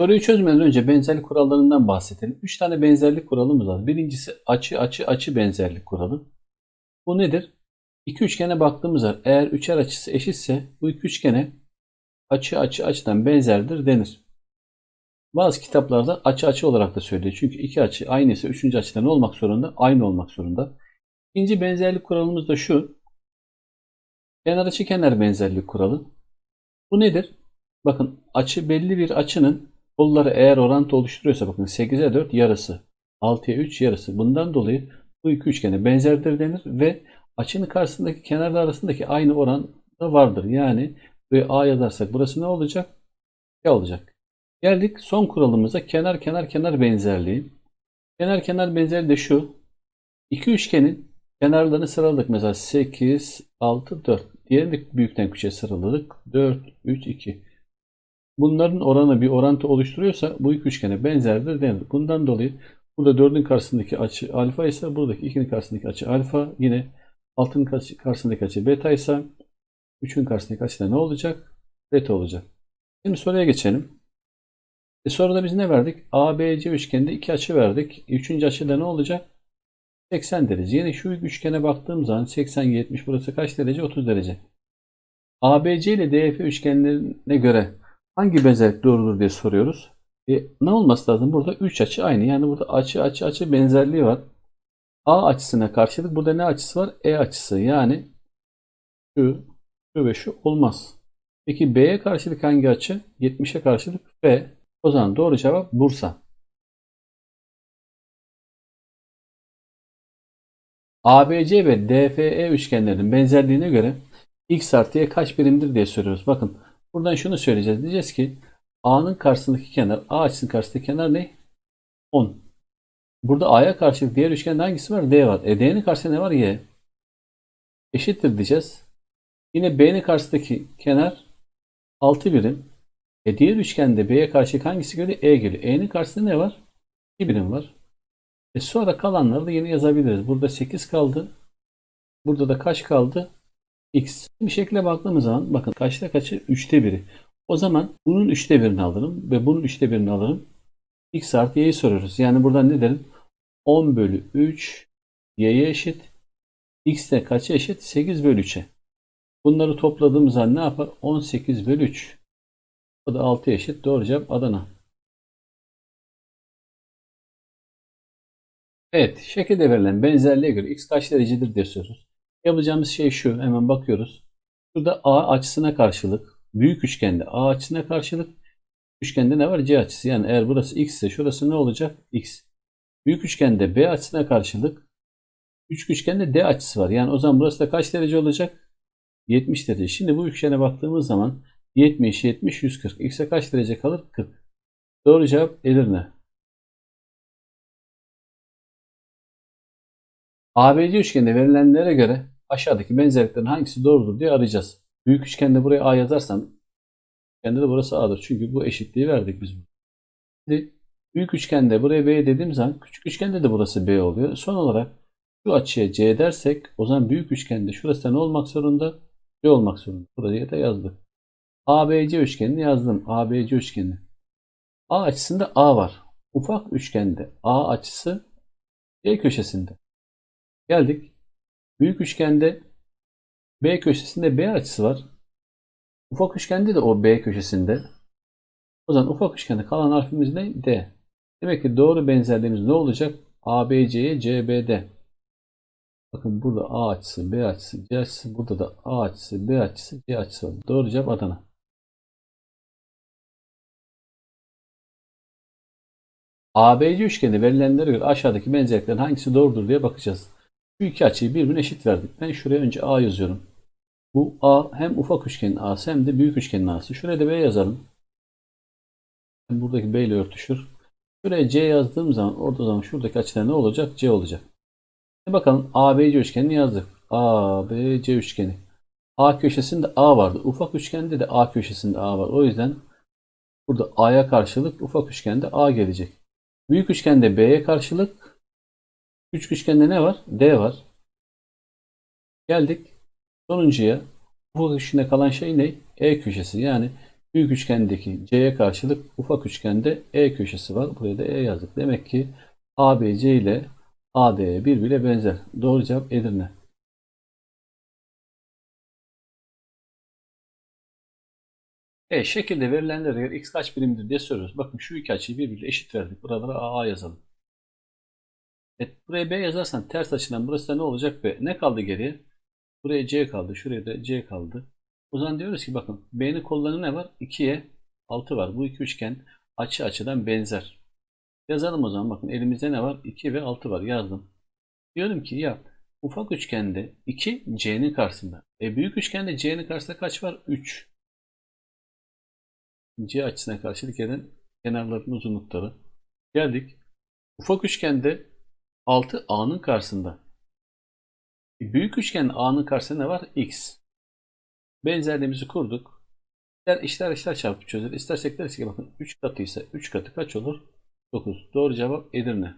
Soruyu çözmeden önce benzerlik kurallarından bahsedelim. 3 tane benzerlik kuralımız var. Birincisi açı açı açı benzerlik kuralı. Bu nedir? İki üçgene baktığımız zaman eğer üçer açısı eşitse bu iki üçgene açı açı açıdan benzerdir denir. Bazı kitaplarda açı açı olarak da söylüyor. Çünkü iki açı aynı üçüncü açıda ne olmak zorunda? Aynı olmak zorunda. İkinci benzerlik kuralımız da şu. Kenar açı kenar benzerlik kuralı. Bu nedir? Bakın açı belli bir açının kolları eğer orantı oluşturuyorsa bakın 8'e 4 yarısı. 6'ya 3 yarısı. Bundan dolayı bu iki üçgene benzerdir denir ve açının karşısındaki kenarlar arasındaki aynı oran da vardır. Yani buraya A yazarsak burası ne olacak? B olacak. Geldik son kuralımıza kenar kenar kenar benzerliği. Kenar kenar benzerliği de şu. İki üçgenin kenarlarını sıraladık. Mesela 8, 6, 4. Diğerini de büyükten küçüğe sıraladık. 4, 3, 2. Bunların oranı bir orantı oluşturuyorsa bu iki üçgene benzerdir denir. Bundan dolayı burada 4'ün karşısındaki açı alfa ise buradaki 2'nin karşısındaki açı alfa. Yine 6'nın karşısındaki açı beta ise 3'ün karşısındaki açı da ne olacak? Beta olacak. Şimdi soruya geçelim. E soruda biz ne verdik? ABC üçgeninde iki açı verdik. Üçüncü açıda ne olacak? 80 derece. Yine şu üçgene baktığım zaman 80, 70 burası kaç derece? 30 derece. ABC ile DF üçgenlerine göre hangi benzerlik doğrudur diye soruyoruz. E, ne olması lazım? Burada 3 açı aynı. Yani burada açı açı açı benzerliği var. A açısına karşılık burada ne açısı var? E açısı. Yani şu, şu ve şu olmaz. Peki B'ye karşılık hangi açı? 70'e karşılık B. O zaman doğru cevap Bursa. ABC ve DFE üçgenlerinin benzerliğine göre x artı y kaç birimdir diye soruyoruz. Bakın buradan şunu söyleyeceğiz. Diyeceğiz ki A'nın karşısındaki kenar, A açısının karşısındaki kenar ne? 10. Burada A'ya karşılık diğer üçgende hangisi var? D var. E D'nin karşısında ne var? Y. Eşittir diyeceğiz. Yine B'nin karşısındaki kenar 6 birim. E diğer üçgende B'ye karşı hangisi geliyor? E geliyor. E'nin karşısında ne var? 2 birim var. E sonra kalanları da yeni yazabiliriz. Burada 8 kaldı. Burada da kaç kaldı? X. Bir şekilde baktığımız zaman bakın kaçta kaçı? 3'te 1'i. O zaman bunun 3'te 1'ini alırım ve bunun 3'te 1'ini alırım. X artı y'yi soruyoruz. Yani buradan ne derim? 10 bölü 3 y'ye eşit. X de kaça eşit? 8 bölü 3'e. Bunları topladığımız zaman ne yapar? 18 bölü 3. O da 6 eşit. Doğru cevap Adana. Evet, şekilde verilen benzerliğe göre x kaç derecedir diye soruyoruz. Yapacağımız şey şu, hemen bakıyoruz. Burada A açısına karşılık, büyük üçgende A açısına karşılık, üçgende ne var? C açısı. Yani eğer burası x ise şurası ne olacak? x. Büyük üçgende B açısına karşılık, küçük üçgende D açısı var. Yani o zaman burası da kaç derece olacak? 70 derece. Şimdi bu üçgene baktığımız zaman 70, 70, 140. X'e kaç derece kalır? 40. Doğru cevap Edirne. ABC üçgeninde verilenlere göre aşağıdaki benzerliklerin hangisi doğrudur diye arayacağız. Büyük üçgende buraya A yazarsam üçgende de burası A'dır. Çünkü bu eşitliği verdik biz. Şimdi büyük üçgende buraya B dediğim zaman küçük üçgende de burası B oluyor. Son olarak şu açıya C dersek o zaman büyük üçgende şurası da ne olmak zorunda? C olmak zorunda. Buraya da yazdık. ABC üçgenini yazdım. ABC üçgeni. A açısında A var. Ufak üçgende A açısı C köşesinde. Geldik. Büyük üçgende B köşesinde B açısı var. Ufak üçgende de o B köşesinde. O zaman ufak üçgende kalan harfimiz ne? D. Demek ki doğru benzerliğimiz ne olacak? ABC'ye CBD. Bakın burada A açısı, B açısı, C açısı. Burada da A açısı, B açısı, C açısı var. Doğru cevap Adana. ABC üçgeni verilenlere göre aşağıdaki benzerliklerin hangisi doğrudur diye bakacağız. Şu iki açıyı birbirine eşit verdik. Ben şuraya önce A yazıyorum. Bu A hem ufak üçgenin A'sı hem de büyük üçgenin A'sı. Şuraya da B yazalım. Buradaki B ile örtüşür. Şuraya C yazdığım zaman orada zaman şuradaki açılar ne olacak? C olacak. Şimdi bakalım ABC üçgenini yazdık. ABC üçgeni. A köşesinde A vardı. Ufak üçgende de A köşesinde A var. O yüzden burada A'ya karşılık ufak üçgende A gelecek. Büyük üçgende B'ye karşılık Küçük üçgende ne var? D var. Geldik sonuncuya. Bu üçgende kalan şey ne? E köşesi. Yani Büyük üçgendeki C'ye karşılık ufak üçgende E köşesi var. Buraya da E yazdık. Demek ki ABC ile AD birbirine benzer. Doğru cevap Edirne. E şekilde verilenlere göre x kaç birimdir diye soruyoruz. Bakın şu iki açıyı birbirine eşit verdik. Buralara AA yazalım. E, buraya B yazarsan ters açıdan burası da ne olacak B? Ne kaldı geriye? Buraya C kaldı. Şuraya da C kaldı. O zaman diyoruz ki bakın B'nin kollarında ne var? 2'ye 6 var. Bu iki üçgen açı açıdan benzer. Yazalım o zaman. Bakın elimizde ne var? 2 ve 6 var. Yazdım. Diyorum ki ya ufak üçgende 2 C'nin karşısında. E büyük üçgende C'nin karşısında kaç var? 3. C açısına karşılık eden kenarların uzunlukları. Geldik. Ufak üçgende 6 A'nın karşısında. E, Büyük üçgen A'nın karşısında ne var? X. Benzerliğimizi kurduk. İster işler işler çarpıp çözülür. İstersek deriz ki bakın 3 katıysa 3 katı kaç olur? 9. Doğru cevap Edirne.